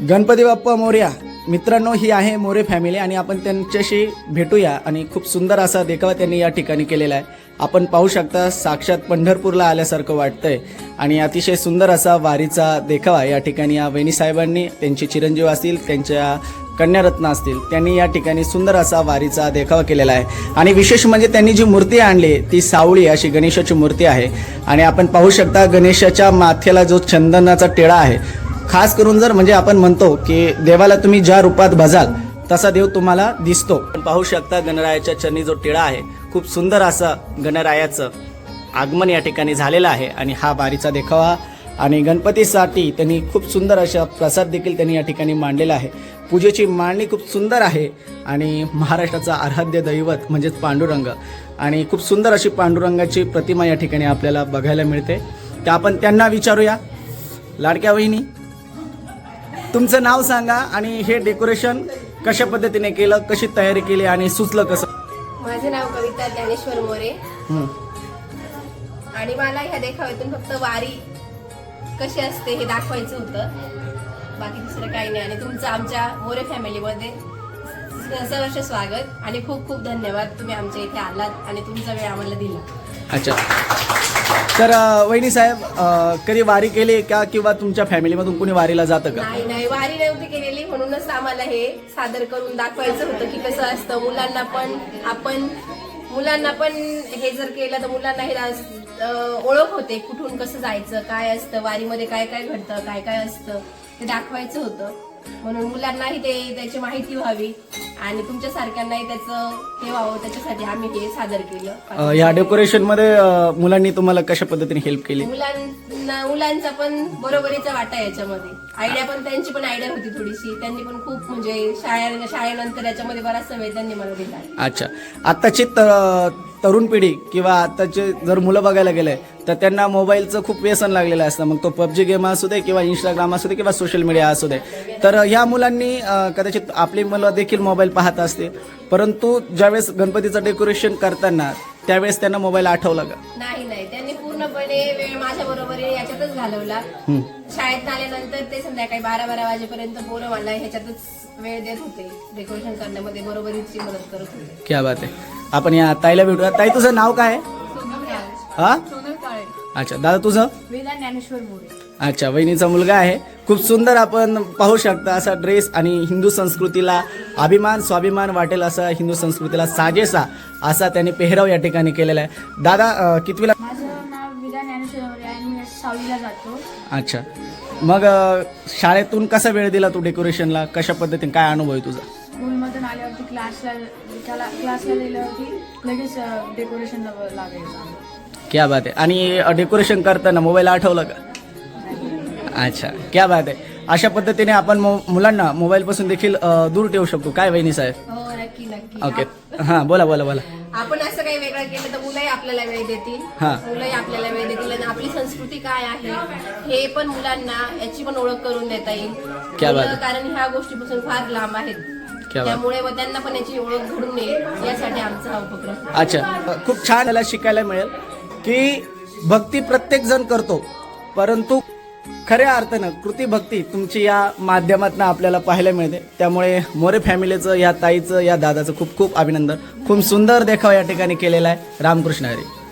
गणपती बाप्पा मोर्या. मित्रांनो ही आहे मोरे फॅमिली आणि आपण त्यांच्याशी भेटूया आणि खूप सुंदर असा देखावा त्यांनी या ठिकाणी केलेला आहे. आपण पाहू शकता साक्षात पंढरपूरला आल्यासारखं वाटतंय आणि अतिशय सुंदर असा वारीचा देखावा या ठिकाणी या वहिनी साहेबांनी त्यांचे चिरंजीव असतील त्यांच्या कन्यारत्न असतील त्यांनी या ठिकाणी सुंदर असा वारीचा देखावा केलेला आहे. आणि विशेष म्हणजे त्यांनी जी मूर्ती आणली ती सावळी अशी गणेशाची मूर्ती आहे. आणि आपण पाहू शकता गणेशाच्या माथ्याला जो चंदनाचा टेळा आहे खास करून जर म्हणजे आपण म्हणतो की देवाला तुम्ही ज्या रूपात भजाल तसा देव तुम्हाला दिसतो. पाहू शकता गणरायाच्या चरणी जो टिळा आहे खूप सुंदर असं गणरायाचं आगमन या ठिकाणी झालेलं आहे आणि हा बारीचा देखावा आणि गणपतीसाठी त्यांनी खूप सुंदर अशा प्रसाद देखील त्यांनी या ठिकाणी मांडलेला आहे. पूजेची मांडणी खूप सुंदर आहे आणि महाराष्ट्राचा आराध्य दैवत म्हणजेच पांडुरंग आणि खूप सुंदर अशी पांडुरंगाची प्रतिमा या ठिकाणी आपल्याला बघायला मिळते. तर आपण त्यांना विचारूया. लाडक्या वहिनी तुमचं नाव सांगा आणि हे डेकोरेशन कशा पद्धतीने केलं कशी तयारी केली आणि सुचलं कसं? माझे नाव कविता ज्ञानेश्वर मोरे. हं. आणि मला ह्या देखाव्यातून फक्त वारी कशी असते हे दाखवायचं होतं. बाकी दुसरं काही नाही. आणि तुमचं आमच्या मोरे फॅमिलीमध्ये सहर्ष स्वागत आणि खूप खूप धन्यवाद तुम्ही आमच्या इथे आलात आणि तुमचा वेळ आम्हाला दिला. अच्छा. तर वहिनी साहेब कधी वारी केली का किंवा तुमच्या फॅमिलीमधून कोणी वारीला जातं का? नाही नाही वारी नव्हती केलेली. म्हणूनच आम्हाला हे सादर करून दाखवायचं होतं की कसं असतं. मुलांना पण आपण मुलांना पण हे जर केलं तर मुलांना हे ओळख होते कुठून कसं जायचं काय असतं वारीमध्ये काय काय घडतं काय काय असतं ते दाखवायचं होतं. म्हणून मुलांनाही ते त्याची माहिती व्हावी. आणि तुमच्यासारख्यांनाही त्याचं हे व्हावं त्याच्यासाठी आम्ही हे सादर केलं. या डेकोरेशनमध्ये अं, मुलांनी तुम्हाला कशा पद्धतीने हेल्प केली? मुलांना मुलांचा पण बरोबरीचा वाटा याच्यामध्ये. आयडिया पण त्यांची पण आयडिया होती थोडीशी. त्यांनी पण खूप म्हणजे शाळे शाळेनंतर याच्यामध्ये बराचसा वेळ त्यांनी मला दिला. अच्छा. आत्ताची त- तरुण पिढी किंवा आत्ताचे जर मुलं बघायला गेले तर त्यांना मोबाईलचं खूप व्यसन लागलेलं असतं. मग तो पबजी गेम असू दे किंवा इंस्टाग्राम असू दे किंवा सोशल मीडिया असू दे. तर ह्या मुलांनी कदाचित आपली मुलं देखील मोबाईल पाहत असते परंतु ज्यावेळेस गणपतीचं डेकोरेशन करताना त्यावेळेस त्यांना मोबाईल आठवला का? नाही नाही. त्यांनी पूर्णपणे वेळ माझ्या बरोबर याच्यातच घालवला. शाळेत आल्यानंतर ते संध्याकाळी बारा बारा वाजेपर्यंत पोरं मला ह्याच्यातच वेळ देत होते. डेकोरेशन करण्यामध्ये बरोबरीची मदत करत होते. क्या बात आहे. आपण या ताईला भेटूया. ताई तुझं नाव काय आहे? हा? सोनल काळे. अच्छा दादा तुझं? वेदा ज्ञानेश्वर मोरे. अच्छा वहिनीचा मुलगा आहे. खूप सुंदर आपण पाहू शकता असा ड्रेस आणि हिंदू संस्कृतीला अभिमान स्वाभिमान वाटेल असा हिंदू संस्कृतीला साजेसा असा त्याने पेहराव या ठिकाणी केलेला आहे. दादा अं, कितवीला? माझं नाव विदा ज्ञानेश्वर मोरे आहे आणि मी सहावीला जातो. अच्छा. मग अं, शाळेतून कसा वेळ दिला तू डेकोरेशनला कशा पद्धतीने? काय अनुभव आहे तुझा? स्कूलमधून आल्यावरती क्लासला त्याला क्लासला गेल्यावरती लगेच डेकोरेशनला लागायचं. क्या बात आहे. आणि डेकोरेशन करताना मोबाईल आठवला का? अच्छा क्या बात आहे. अशा पद्धतीने आपण मो- मुलांना मोबाईलपासून देखील अं, दूर ठेवू शकतो. काय वहिनी साहेब? हो नक्की नक्की. ओके. हां बोला बोला बोला. आपण असं काही वेगळं केलं तर मुलंही आपल्याला वेळ देतील. हा. मुलंही आपल्याला वेळ देतील. आणि आपली संस्कृती काय आहे हे पण मुलांना याची पण ओळख करून देता येईल. क्या बात मुलं आहे. कारण ह्या गोष्टीपासून फार लांब आहेत. क्या बात. त्यामुळे व त्यांना पण याची ओळख घडून येईल यासाठी आमचा हा उपक्रम. अच्छा. खूप छान त्याला शिकायला मिळेल की भक्ती प्रत्येक जण करतो परंतु खऱ्या अर्थानं कृती भक्ती तुमची या माध्यमातून आपल्याला पाहायला मिळते. त्यामुळे मोरे फॅमिलीचं या ताईचं या दादाचं खूप खूप अभिनंदन. खूप सुंदर देखावा या ठिकाणी केलेला आहे. रामकृष्ण हरी.